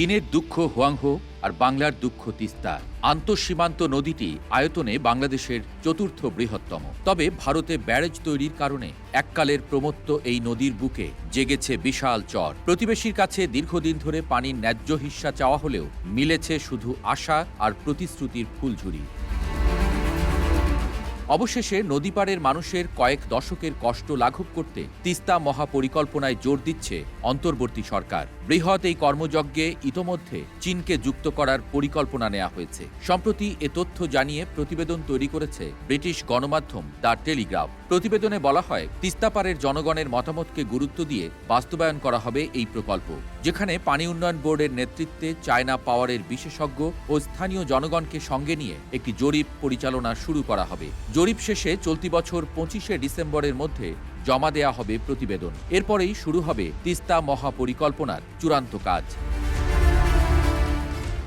চীনের দুঃখ হুয়াংহো আর বাংলার দুঃখ তিস্তা। আন্তঃসীমান্ত নদীটি আয়তনে বাংলাদেশের চতুর্থ বৃহত্তম। তবে ভারতে ব্যারেজ তৈরির কারণে এককালের প্রমত্ত এই নদীর বুকে জেগেছে বিশাল চর। প্রতিবেশীর কাছে দীর্ঘদিন ধরে পানির ন্যায্য হিস্সা চাওয়া হলেও মিলেছে শুধু আশা আর প্রতিশ্রুতির ফুলঝুরি। অবশেষে নদীপাড়ের মানুষের কয়েক দশকের কষ্ট লাঘব করতে তিস্তা মহাপরিকল্পনায় জোর দিচ্ছে অন্তর্বর্তী সরকার। বৃহৎ এই কর্মযজ্ঞে ইতোমধ্যে চীনকে যুক্ত করার পরিকল্পনা নেওয়া হয়েছে। সম্প্রতি এ তথ্য জানিয়ে প্রতিবেদন তৈরি করেছে ব্রিটিশ গণমাধ্যম দ্য টেলিগ্রাফ। প্রতিবেদনে বলা হয় তিস্তাপাড়ের জনগণের মতামতকে গুরুত্ব দিয়ে বাস্তবায়ন করা হবে এই প্রকল্প, যেখানে পানি উন্নয়ন বোর্ডের নেতৃত্বে চায়না পাওয়ারের বিশেষজ্ঞ ও স্থানীয় জনগণকে সঙ্গে নিয়ে একটি জরিপ পরিচালনা শুরু করা হবে। জরিপ শেষে চলতি বছর পঁচিশে ডিসেম্বরের মধ্যে জমা দেয়া হবে প্রতিবেদন। এরপরেই শুরু হবে তিস্তা মহাপরিকল্পনার চূড়ান্ত কাজ।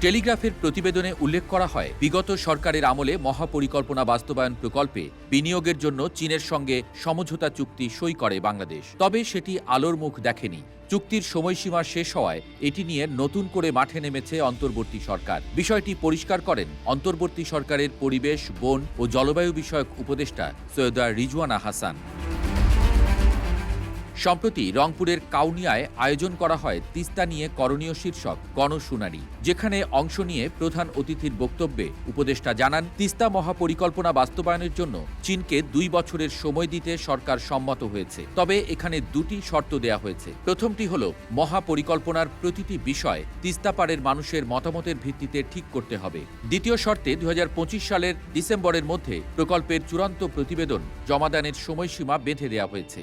টেলিগ্রাফের প্রতিবেদনে উল্লেখ করা হয়, বিগত সরকারের আমলে মহাপরিকল্পনা বাস্তবায়ন প্রকল্পে বিনিয়োগের জন্য চীনের সঙ্গে সমঝোতা চুক্তি সই করে বাংলাদেশ। তবে সেটি আলোর মুখ দেখেনি। চুক্তির সময়সীমা শেষ হওয়ায় এটি নিয়ে নতুন করে মাঠে নেমেছে অন্তর্বর্তী সরকার। বিষয়টি পরিষ্কার করেন অন্তর্বর্তী সরকারের পরিবেশ, বন ও জলবায়ু বিষয়ক উপদেষ্টা সৈয়দা রিজওয়ানা হাসান। সম্প্রতি রংপুরের কাউনিয়ায় আয়োজন করা হয় তিস্তা নিয়ে করণীয় শীর্ষক গণশুনানি, যেখানে অংশ নিয়ে প্রধান অতিথির বক্তব্যে উপদেষ্টা জানান, তিস্তা মহাপরিকল্পনা বাস্তবায়নের জন্য চীনকে দুই বছরের সময় দিতে সরকার সম্মত হয়েছে। তবে এখানে দুটি শর্ত দেয়া হয়েছে। প্রথমটি হল, মহাপরিকল্পনার প্রতিটি বিষয় তিস্তাপাড়ের মানুষের মতামতের ভিত্তিতে ঠিক করতে হবে। দ্বিতীয় শর্তে দু হাজার পঁচিশ সালের ডিসেম্বরের মধ্যে প্রকল্পের চূড়ান্ত প্রতিবেদন জমাদানের সময়সীমা বেঁধে দেওয়া হয়েছে।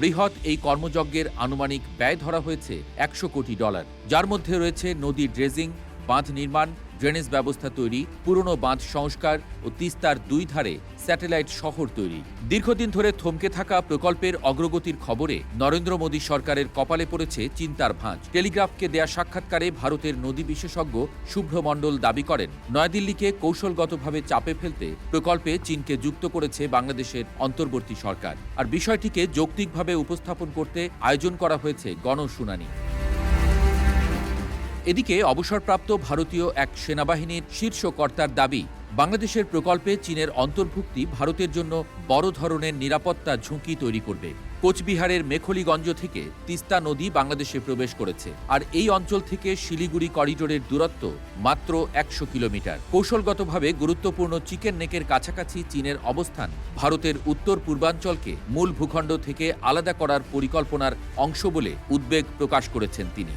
বৃহৎ এই কর্মযজ্ঞের আনুমানিক ব্যয় ধরা হয়েছে একশো কোটি ডলার। যার মধ্যে রয়েছে নদী ড্রেজিং, বাঁধ নির্মাণ ড্রেনেজ ব্যবস্থা তৈরি, পুরনো বাঁধ সংস্কার ও তিস্তার দুই ধারে স্যাটেলাইট শহর তৈরি। দীর্ঘদিন ধরে থমকে থাকা প্রকল্পের অগ্রগতির খবরে নরেন্দ্র মোদী সরকারের কপালে পড়েছে চিন্তার ভাঁজ। টেলিগ্রাফকে দেয়া সাক্ষাৎকারে ভারতের নদী বিশেষজ্ঞ শুভ্র মণ্ডল দাবি করেন, নয়াদিল্লিকে কৌশলগতভাবে চাপে ফেলতে প্রকল্পে চীনকে যুক্ত করেছে বাংলাদেশের অন্তর্বর্তী সরকার। আর বিষয়টিকে যৌক্তিকভাবে উপস্থাপন করতে আয়োজন করা হয়েছে গণশুনানি। এদিকে অবসরপ্রাপ্ত ভারতীয় এক সেনাবাহিনীর শীর্ষ কর্তার দাবি, বাংলাদেশের প্রকল্পে চীনের অন্তর্ভুক্তি ভারতের জন্য বড় ধরনের নিরাপত্তা ঝুঁকি তৈরি করবে। কোচবিহারের মেখলিগঞ্জ থেকে তিস্তা নদী বাংলাদেশে প্রবেশ করেছে আর এই অঞ্চল থেকে শিলিগুড়ি করিডোরের দূরত্ব মাত্র একশো কিলোমিটার। কৌশলগতভাবে গুরুত্বপূর্ণ চিকেন নেকের কাছাকাছি চীনের অবস্থান ভারতের উত্তর পূর্বাঞ্চলকে মূল ভূখণ্ড থেকে আলাদা করার পরিকল্পনার অংশ বলে উদ্বেগ প্রকাশ করেছেন তিনি।